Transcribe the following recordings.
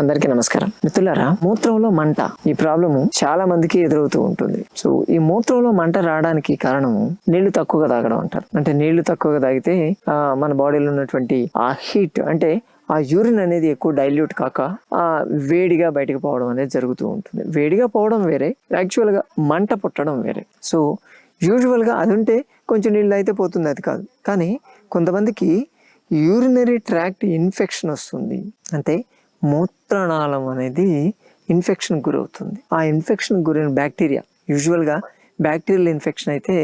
అందరికీ నమస్కారం. మిత్రులారా మూత్రంలో మంట ఈ ప్రాబ్లము చాలా మందికి ఎదురవుతూ ఉంటుంది. సో ఈ మూత్రంలో మంట రావడానికి కారణము నీళ్ళు తక్కువగా తాగడం అంటారు. అంటే నీళ్ళు తక్కువగా తాగితే ఆ, మన బాడీలో ఉన్నటువంటి ఆ హీట్ అంటే ఆ యూరిన్ అనేది ఎక్కువ డైల్యూట్ కాక ఆ వేడిగా బయటకు పోవడం అనేది జరుగుతూ ఉంటుంది. వేడిగా పోవడం వేరే యాక్చువల్గా మంట పుట్టడం వేరే. సో యూజువల్గా అది ఉంటే కొంచెం నీళ్ళు అయితే పోతుంది అది కాదు. కానీ కొంతమందికి యూరినరీ ట్రాక్ట్ ఇన్ఫెక్షన్ వస్తుంది. అంటే మూత్రనాళం అనేది ఇన్ఫెక్షన్ గురవుతుంది. ఆ ఇన్ఫెక్షన్ గురైన బ్యాక్టీరియా యూజువల్గా బ్యాక్టీరియల్ ఇన్ఫెక్షన్ అయితే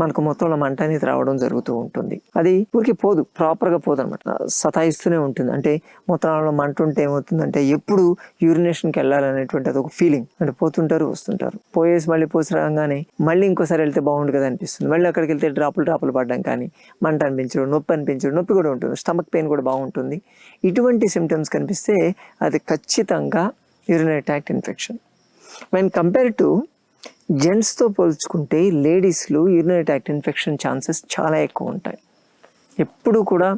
మనకు మొత్తంలో మంట అనేది రావడం జరుగుతూ ఉంటుంది. అది ఊరికి పోదు ప్రాపర్గా పోదు అనమాట సతాయిస్తూనే ఉంటుంది. అంటే మూత్రాలలో మంట ఉంటే ఏమవుతుందంటే ఎప్పుడు యూరినేషన్కి వెళ్ళాలనేటువంటి అది ఒక ఫీలింగ్ అంటే పోతుంటారు వస్తుంటారు. పోయేసి మళ్ళీ పోసి రాగానే మళ్ళీ ఇంకోసారి వెళ్తే బాగుండు కదా అనిపిస్తుంది. మళ్ళీ అక్కడికి వెళ్తే డ్రాపులు డ్రాపులు పడడం కానీ మంట అనిపించడం నొప్పి అనిపించడం నొప్పి కూడా ఉంటుంది. స్టమక్ పెయిన్ కూడా బాగుంటుంది. ఇటువంటి సిమ్టమ్స్ కనిపిస్తే అది ఖచ్చితంగా urinary tract infection when compare to జెంట్స్తో పోల్చుకుంటే లేడీస్లో యూరినరీ ట్యాక్ట్ ఇన్ఫెక్షన్ ఛాన్సెస్ చాలా ఎక్కువ ఉంటాయి. ఎప్పుడు కూడా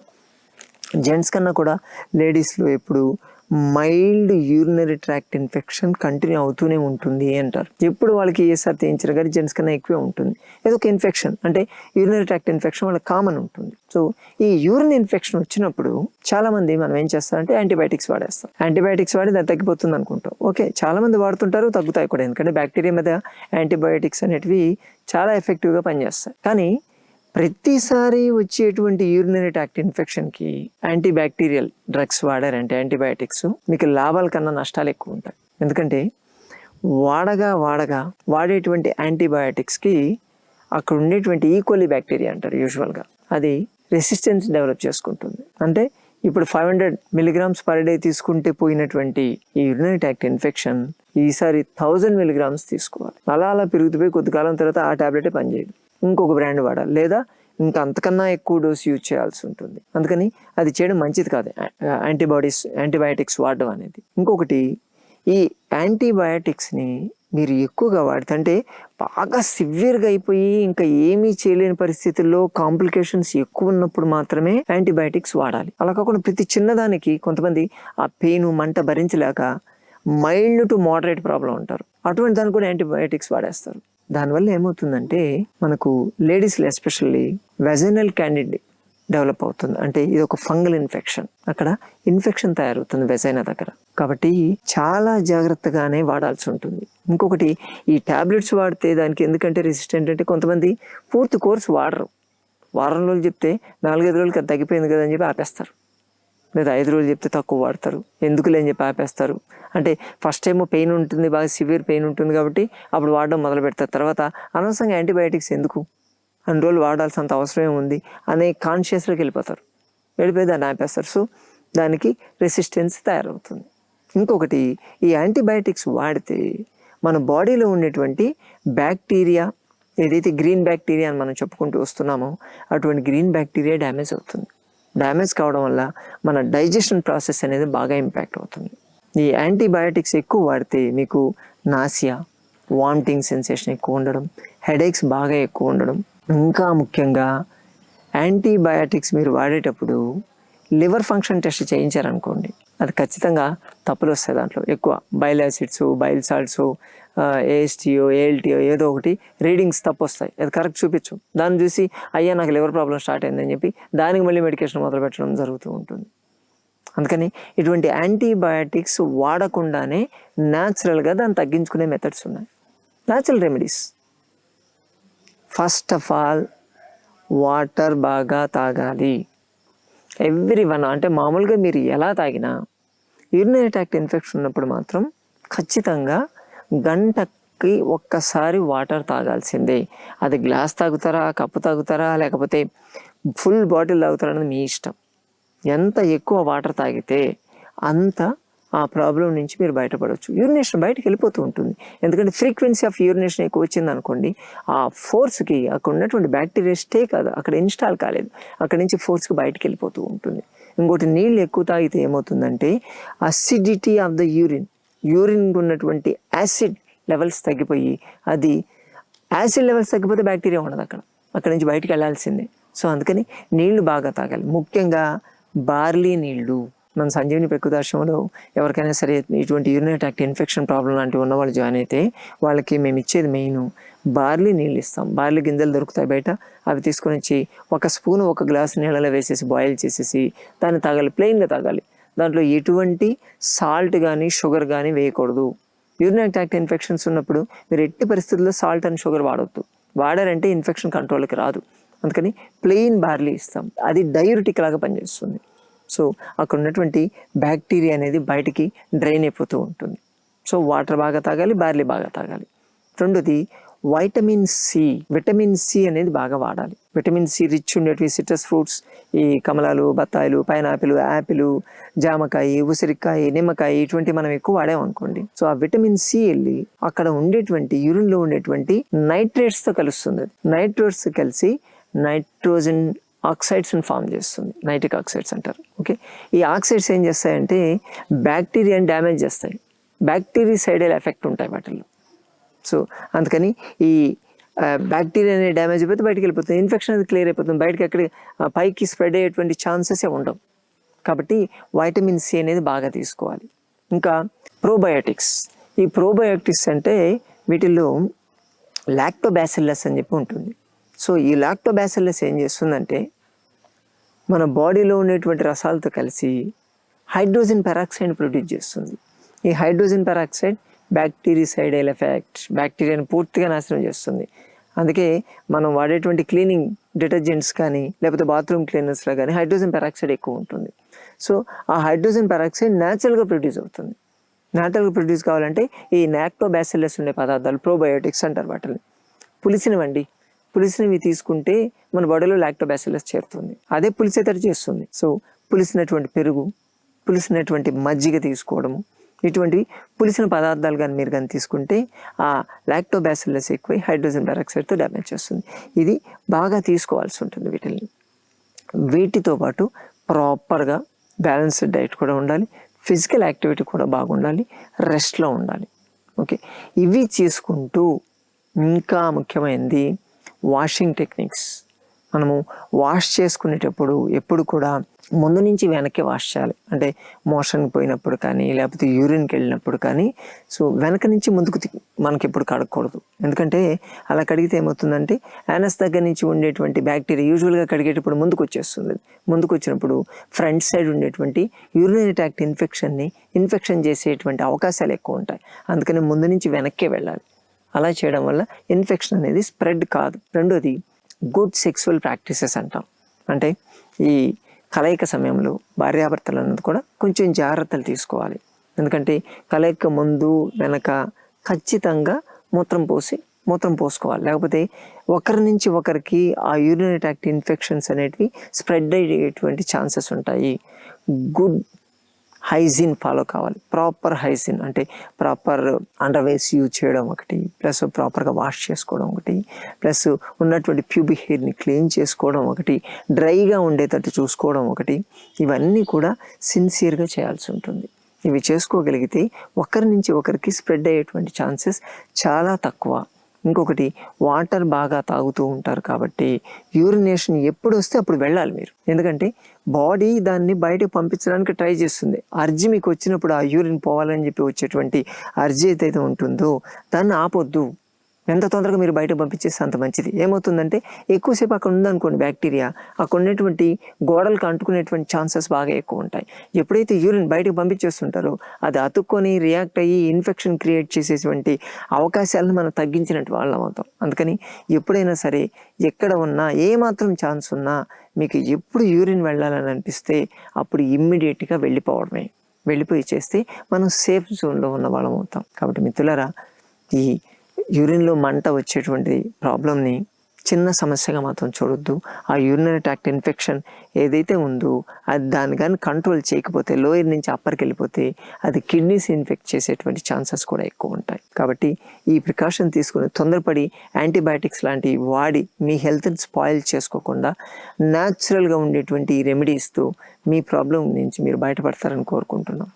జెంట్స్ కన్నా కూడా లేడీస్లో ఎప్పుడు mild urinary tract infection continue అవుతూనే ఉంటుంది అంటారు. ఎప్పుడు వాళ్ళకి ఏసారి తీయించిన కానీ జెంట్స్ కన్నా ఎక్కువే ఉంటుంది. ఏదో ఒక ఇన్ఫెక్షన్ అంటే యూరినరీ ట్రాక్ట్ ఇన్ఫెక్షన్ వాళ్ళకి కామన్ ఉంటుంది. సో ఈ యూరిన్ ఇన్ఫెక్షన్ వచ్చినప్పుడు చాలా మంది మనం ఏం చేస్తారంటే యాంటీబయాటిక్స్ వాడేస్తాం యాంటీబయాటిక్స్ వాడి దాన్ని తగ్గిపోతుంది అనుకుంటాం. ఓకే చాలా మంది వాడుతుంటారు తగ్గుతాయి కూడా. ఎందుకంటే బ్యాక్టీరియా మీద యాంటీబయాటిక్స్ అనేటివి చాలా ఎఫెక్టివ్గా పనిచేస్తాయి. కానీ ప్రతిసారి వచ్చేటువంటి యూరినరీ ట్రాక్ట్ ఇన్ఫెక్షన్కి యాంటీబ్యాక్టీరియల్ డ్రగ్స్ వాడారంటే యాంటీబయాటిక్స్ మీకు లాభాల కన్నా నష్టాలు ఎక్కువ ఉంటాయి. ఎందుకంటే వాడగా వాడగా వాడేటువంటి యాంటీబయాటిక్స్కి అక్కడ ఉండేటువంటి e. ఈక్వలీ బ్యాక్టీరియా అంటారు యూజువల్గా అది రెసిస్టెన్స్ డెవలప్ చేసుకుంటుంది. అంటే ఇప్పుడు five hundred milligrams per day తీసుకుంటే పోయినటువంటి ఈ యూరినరీ ట్యాక్ట్ ఇన్ఫెక్షన్ ఈసారి థౌజండ్ మిలిగ్రామ్స్ తీసుకోవాలి. అలా అలా పెరుగుతుపోయి కొద్ది కాలం తర్వాత ఆ టాబ్లెటే పనిచేయదు. ఇంకొక బ్రాండ్ వాడాలి. లేదా ఇంకా అంతకన్నా ఎక్కువ డోస్ యూజ్ చేయాల్సి ఉంటుంది. అందుకని అది చేయడం మంచిది కాదు. యాంటీబాడీస్ యాంటీబయాటిక్స్ వాడడం అనేది. ఇంకొకటి ఈ యాంటీబయాటిక్స్ని మీరు ఎక్కువగా వాడితే అంటే బాగా సివియర్గా అయిపోయి ఇంకా ఏమీ చేయలేని పరిస్థితుల్లో కాంప్లికేషన్స్ ఎక్కువ ఉన్నప్పుడు మాత్రమే యాంటీబయాటిక్స్ వాడాలి. అలా కాకుండా ప్రతి చిన్నదానికి కొంతమంది ఆ పెయిన్ మంట భరించలేక మైల్డ్ టు మోడరేట్ ప్రాబ్లం ఉంటారు. అటువంటి దానికి కూడా యాంటీబయాటిక్స్ వాడేస్తారు. దానివల్ల ఏమవుతుందంటే మనకు లేడీస్లో ఎస్పెషల్లీ వెజనల్ క్యాండిడ్ డెవలప్ అవుతుంది. అంటే ఇది ఒక ఫంగల్ ఇన్ఫెక్షన్. అక్కడ ఇన్ఫెక్షన్ తయారవుతుంది వెజైనా దగ్గర. కాబట్టి చాలా జాగ్రత్తగానే వాడాల్సి ఉంటుంది. ఇంకొకటి ఈ టాబ్లెట్స్ వాడితే దానికి ఎందుకంటే రెసిస్టెంట్ అంటే కొంతమంది పూర్తి కోర్స్ వాడరు. వారం రోజులు చెప్తే నాలుగైదు రోజులకి అది తగ్గిపోయింది కదా అని చెప్పి ఆపేస్తారు. లేదా ఐదు రోజులు చెప్తే తక్కువ వాడతారు. ఎందుకులే అని చెప్పి ఆపేస్తారు. అంటే ఫస్ట్ టైం పెయిన్ ఉంటుంది బాగా సివియర్ పెయిన్ ఉంటుంది కాబట్టి అప్పుడు వాడడం మొదలు పెడతారు. తర్వాత అనవసరంగా యాంటీబయాటిక్స్ ఎందుకు? అన్ని రోజులు వాడాల్సినంత అవసరమే ఉంది? అనే కాన్షియస్లోకి వెళ్ళిపోతారు. వెళ్ళిపోయి దాన్ని ఆపేస్తారు. సో దానికి రెసిస్టెన్స్ తయారవుతుంది. ఇంకొకటి ఈ యాంటీబయాటిక్స్ వాడితే మన బాడీలో ఉండేటువంటి బ్యాక్టీరియా ఏదైతే గ్రీన్ బ్యాక్టీరియా అని మనం చెప్పుకుంటూ వస్తున్నామో అటువంటి గ్రీన్ బ్యాక్టీరియా డ్యామేజ్ అవుతుంది. డ్యామేజ్ కావడం వల్ల మన డైజెషన్ ప్రాసెస్ అనేది బాగా ఇంపాక్ట్ అవుతుంది. ఈ యాంటీబయాటిక్స్ ఎక్కువ వాడితే మీకు నాసియా వామిటింగ్ సెన్సేషన్ ఎక్కువ ఉండడం హెడేక్స్ బాగా ఎక్కువ ఉండడం ఇంకా ముఖ్యంగా యాంటీబయాటిక్స్ మీరు వాడేటప్పుడు లివర్ ఫంక్షన్ టెస్ట్ చేయించారనుకోండి అది ఖచ్చితంగా తప్పులు వస్తాయి దాంట్లో. ఎక్కువ బైల్ యాసిడ్స్ బైల్ సాల్ట్స్ ఏఎస్టీయో ఏఎల్టీయో ఏదో ఒకటి రీడింగ్స్ తప్పు వస్తాయి అది కరెక్ట్ చూపించు. దాన్ని చూసి అయ్యా నాకు లివర్ ప్రాబ్లం స్టార్ట్ అయిందని చెప్పి దానికి మళ్ళీ మెడికేషన్ మొదలు పెట్టడం జరుగుతూ ఉంటుంది. అందుకని ఇటువంటి యాంటీబయాటిక్స్ వాడకుండానే న్యాచురల్గా దాన్ని తగ్గించుకునే మెథడ్స్ ఉన్నాయి. Natural remedies. First of all water బాగా తాగాలి. ఎవ్రీ వన్ అంటే మామూలుగా మీరు ఎలా తాగినా యూరినరీ ట్రాక్ట్ ఇన్ఫెక్షన్ ఉన్నప్పుడు మాత్రం ఖచ్చితంగా గంటకి ఒక్కసారి వాటర్ తాగాల్సిందే. అది గ్లాస్ తాగుతారా కప్పు తాగుతారా లేకపోతే ఫుల్ బాటిల్ తాగుతారా అనేది మీ ఇష్టం. ఎంత ఎక్కువ వాటర్ తాగితే అంత ఆ ప్రాబ్లం నుంచి మీరు బయటపడవచ్చు యూరినేషన్ బయటకు వెళ్ళిపోతూ ఉంటుంది. ఎందుకంటే ఫ్రీక్వెన్సీ ఆఫ్ యూరినేషన్ ఎక్కువ వచ్చింది అనుకోండి ఆ ఫోర్స్కి అక్కడ ఉన్నటువంటి బ్యాక్టీరియా స్టే కాదు అక్కడ ఇన్స్టాల్ కాలేదు. అక్కడ నుంచి ఫోర్స్కి బయటకు వెళ్ళిపోతూ ఉంటుంది. ఇంకోటి నీళ్ళు ఎక్కువ తాగితే ఏమవుతుందంటే acidity of the urine urine ఉన్నటువంటి యాసిడ్ లెవెల్స్ తగ్గిపోయి అది యాసిడ్ లెవెల్స్ తగ్గిపోతే బ్యాక్టీరియా ఉండదు అక్కడ. అక్కడ నుంచి బయటికి వెళ్ళాల్సిందే. సో అందుకని నీళ్ళు బాగా తాగాలి. ముఖ్యంగా బార్లీ నీళ్ళు. మన సంజీవిని ప్రకృతాశ్రమంలో ఎవరికైనా సరే ఇటువంటి యూరినరీ ఇన్ఫెక్షన్ ప్రాబ్లం లాంటివి ఉన్న వాళ్ళు జాయిన్ అయితే వాళ్ళకి మేము ఇచ్చేది మెయిన్ బార్లీ నీళ్ళు ఇస్తాం. బార్లీ గింజలు దొరుకుతాయి బయట. అవి తీసుకొని వచ్చి ఒక స్పూన్ ఒక గ్లాస్ నీళ్ళలో వేసేసి బాయిల్ చేసేసి దాన్ని తాగాలి. ప్లెయిన్గా తాగాలి. దాంట్లో ఎటువంటి సాల్ట్ కానీ షుగర్ కానీ వేయకూడదు. యూరినరీ ట్రాక్ట్ ఇన్ఫెక్షన్స్ ఉన్నప్పుడు మీరు ఎట్టి పరిస్థితుల్లో సాల్ట్ అండ్ షుగర్ వాడవద్దు వాడారంటే ఇన్ఫెక్షన్ కంట్రోల్కి రాదు. అందుకని ప్లెయిన్ బార్లీ ఇస్తాం. అది డయూరిటిక్ లాగా పనిచేస్తుంది. సో అక్కడ ఉన్నటువంటి బ్యాక్టీరియా అనేది బయటికి డ్రైన్ అయిపోతూ ఉంటుంది. సో వాటర్ బాగా తాగాలి బార్లీ బాగా తాగాలి. రెండోది వైటమిన్ సి విటమిన్ సి అనేది బాగా వాడాలి. విటమిన్ సి రిచ్ ఉండేటివి సిట్రస్ ఫ్రూట్స్ ఈ కమలాలు బత్తాయిలు పైనాపిల్ యాపిల్ జామకాయ ఉసిరికాయ నిమ్మకాయ ఇటువంటి మనం ఎక్కువ వాడామనుకోండి. సో ఆ విటమిన్ సి వెళ్ళి అక్కడ ఉండేటువంటి urine లో ఉండేటువంటి నైట్రేట్స్తో తో కలుస్తుంది. నైట్రేట్స్ కలిసి నైట్రోజన్ ఆక్సైడ్స్ ఫామ్ చేస్తుంది. నైట్రిక్ ఆక్సైడ్స్ అంటారు. ఓకే? ఈ ఆక్సైడ్స్ ఏం చేస్తాయంటే బ్యాక్టీరియాని డ్యామేజ్ చేస్తాయి. బ్యాక్టీరియా సైడల్ ఎఫెక్ట్ ఉంటాయి వాటిల్లో. సో అందుకని ఈ బ్యాక్టీరియా అనేది డ్యామేజ్ అయిపోతే బయటికి వెళ్ళిపోతుంది ఇన్ఫెక్షన్ అది క్లియర్ అయిపోతుంది బయటకి అక్కడ పైకి స్ప్రెడ్ అయ్యేటువంటి ఛాన్సెస్ ఉండవు. కాబట్టి వైటమిన్ సి అనేది బాగా తీసుకోవాలి. ఇంకా ప్రోబయోటిక్స్. ఈ ప్రోబయోటిక్స్ అంటే వీటిల్లో లాక్టోబ్యాసిల్లస్ అని చెప్పి ఉంటుంది. సో ఈ లాక్టోబ్యాసిల్లస్ ఏం చేస్తుందంటే మన బాడీలో ఉండేటువంటి రసాలతో కలిసి హైడ్రోజన్ పెరాక్సైడ్ ప్రొడ్యూస్ చేస్తుంది. ఈ హైడ్రోజన్ పెరాక్సైడ్ బ్యాక్టీరిసైడల్ ఎఫెక్ట్ బ్యాక్టీరియాని పూర్తిగా నాశనం చేస్తుంది. అందుకే మనం వాడేటువంటి క్లీనింగ్ డిటర్జెంట్స్ కానీ లేకపోతే బాత్రూమ్ క్లీనర్స్లో కానీ హైడ్రోజన్ పెరాక్సైడ్ ఎక్కువ ఉంటుంది. సో ఆ హైడ్రోజన్ పెరాక్సైడ్ న్యాచురల్గా ప్రొడ్యూస్ అవుతుంది. న్యాచురల్గా ప్రొడ్యూస్ కావాలంటే ఈ నాక్టోబ్యాసిల్లస్ ఉండే పదార్థాలు ప్రోబయోటిక్స్ అంటారు వాటిని. పులిసినవండి. పులిసినవి తీసుకుంటే మన బాడీలో లాక్టోబ్యాసిల్లస్ చేరుతుంది. అదే పులిసేతడి చేస్తుంది. సో పులిసినటువంటి పెరుగు పులిసినటువంటి మజ్జిగ తీసుకోవడము ఇటువంటి పులిసిన పదార్థాలు కానీ మీరు కానీ తీసుకుంటే ఆ లాక్టోబాసిల్లస్ ఎక్కువై హైడ్రోజన్ పెరాక్సైడ్తో డ్యామేజ్ చేస్తుంది. ఇది బాగా తీసుకోవాల్సి ఉంటుంది వీటిని వీటితో పాటు ప్రాపర్గా బ్యాలెన్స్డ్ డైట్ కూడా ఉండాలి. ఫిజికల్ యాక్టివిటీ కూడా బాగుండాలి. రెస్ట్లో ఉండాలి. ఓకే. ఇవి చేసుకుంటూ ఇంకా ముఖ్యమైనది వాషింగ్ టెక్నిక్స్ మనము వాష్ చేసుకునేటప్పుడు ఎప్పుడు కూడా ముందు నుంచి వెనక్కి వాష్ చేయాలి. అంటే మోషన్ పోయినప్పుడు కానీ లేకపోతే యూరిన్కి వెళ్ళినప్పుడు కానీ సో వెనక నుంచి ముందుకు తి- మనకి ఎప్పుడు కడగకూడదు. ఎందుకంటే అలా కడిగితే ఏమవుతుందంటే యానస్ దగ్గర నుంచి ఉండేటువంటి బ్యాక్టీరియా యూజువల్గా కడిగేటప్పుడు ముందుకు వచ్చేస్తుంది. ముందుకు వచ్చినప్పుడు ఫ్రంట్ సైడ్ ఉండేటువంటి యూరినరీ ట్రాక్ట్ ఇన్ఫెక్షన్ని ఇన్ఫెక్షన్ చేసేటువంటి అవకాశాలు ఎక్కువ ఉంటాయి. అందుకని ముందు నుంచి వెనక్కే వెళ్ళాలి. అలా చేయడం వల్ల ఇన్ఫెక్షన్ అనేది స్ప్రెడ్ కాదు. రెండోది గుడ్ సెక్సువల్ ప్రాక్టీసెస్ అంటాం. అంటే ఈ కలయిక సమయంలో భార్యాభర్తలు అన్నది కూడా కొంచెం జాగ్రత్తలు తీసుకోవాలి. ఎందుకంటే కలయిక ముందు వెనక ఖచ్చితంగా మూత్రం పోసి మూత్రం పోసుకోవాలి. లేకపోతే ఒకరి నుంచి ఒకరికి ఆ యూరినరీ ట్రాక్ట్ ఇన్ఫెక్షన్స్ అనేటివి స్ప్రెడ్ అయ్యేటువంటి ఛాన్సెస్ ఉంటాయి. గుడ్ హైజీన్ ఫాలో కావాలి. ప్రాపర్ హైజీన్ అంటే ప్రాపర్ అండర్వేర్స్ యూజ్ చేయడం ఒకటి ప్లస్ ప్రాపర్గా వాష్ చేసుకోవడం ఒకటి ప్లస్ ఉన్నటువంటి ప్యూబిక్ హెయిర్ని క్లీన్ చేసుకోవడం ఒకటి డ్రైగా ఉండేటట్టు చూసుకోవడం ఒకటి ఇవన్నీ కూడా సిన్సియర్గా చేయాల్సి ఉంటుంది. ఇవి చేసుకోగలిగితే ఒకరి నుంచి ఒకరికి స్ప్రెడ్ అయ్యేటువంటి ఛాన్సెస్ చాలా తక్కువ. ఇంకొకటి వాటర్ బాగా తాగుతూ ఉంటారు కాబట్టి యూరినేషన్ ఎప్పుడు వస్తే అప్పుడు వెళ్ళాలి మీరు. ఎందుకంటే బాడీ దాన్ని బయటకు పంపించడానికి ట్రై చేస్తుంది. అర్జీ మీకు వచ్చినప్పుడు ఆ యూరిన్ పోవాలని చెప్పి వచ్చేటువంటి అర్జీ ఏదైతే ఉంటుందో దాన్ని ఆపొద్దు. ఎంత తొందరగా మీరు బయటకు పంపించేస్తే అంత మంచిది. ఏమవుతుందంటే ఎక్కువసేపు అక్కడ ఉందనుకోండి బ్యాక్టీరియా అక్కడ ఉన్నటువంటి గోడలకు అంటుకునేటువంటి ఛాన్సెస్ బాగా ఎక్కువ ఉంటాయి. ఎప్పుడైతే యూరిన్ బయటకు పంపించేస్తుంటారో అది అతుక్కొని రియాక్ట్ అయ్యి ఇన్ఫెక్షన్ క్రియేట్ చేసేటువంటి అవకాశాలను మనం తగ్గించినట్టు వాళ్ళం అవుతాం. అందుకని ఎప్పుడైనా సరే ఎక్కడ ఉన్నా ఏ మాత్రం ఛాన్స్ ఉన్నా మీకు ఎప్పుడు యూరిన్ వెళ్ళాలని అనిపిస్తే అప్పుడు ఇమ్మీడియట్గా వెళ్ళిపోవడమే. వెళ్ళిపోయి చేస్తే మనం సేఫ్ జోన్లో ఉన్న వాళ్ళం అవుతాం. కాబట్టి మిత్రులరా ఈ యూరిన్లో మంట వచ్చేటువంటి ప్రాబ్లమ్ని చిన్న సమస్యగా మాత్రం చూడొద్దు. ఆ యూరినరీ ట్రాక్ట్ ఇన్ఫెక్షన్ ఏదైతే ఉందో అది దాన్ని కానీ కంట్రోల్ చేయకపోతే లోయర్ నుంచి అప్పర్కి వెళ్ళిపోతే అది కిడ్నీస్ ఇన్ఫెక్ట్ చేసేటువంటి ఛాన్సెస్ కూడా ఎక్కువ ఉంటాయి. కాబట్టి ఈ ప్రికాషన్ తీసుకుని తొందరపడి యాంటీబయాటిక్స్ లాంటివి వాడి మీ హెల్త్ని స్పాయిల్ చేసుకోకుండా న్యాచురల్గా ఉండేటువంటి ఈ రెమెడీస్తో మీ ప్రాబ్లం నుంచి మీరు బయటపడతారని కోరుకుంటున్నాం.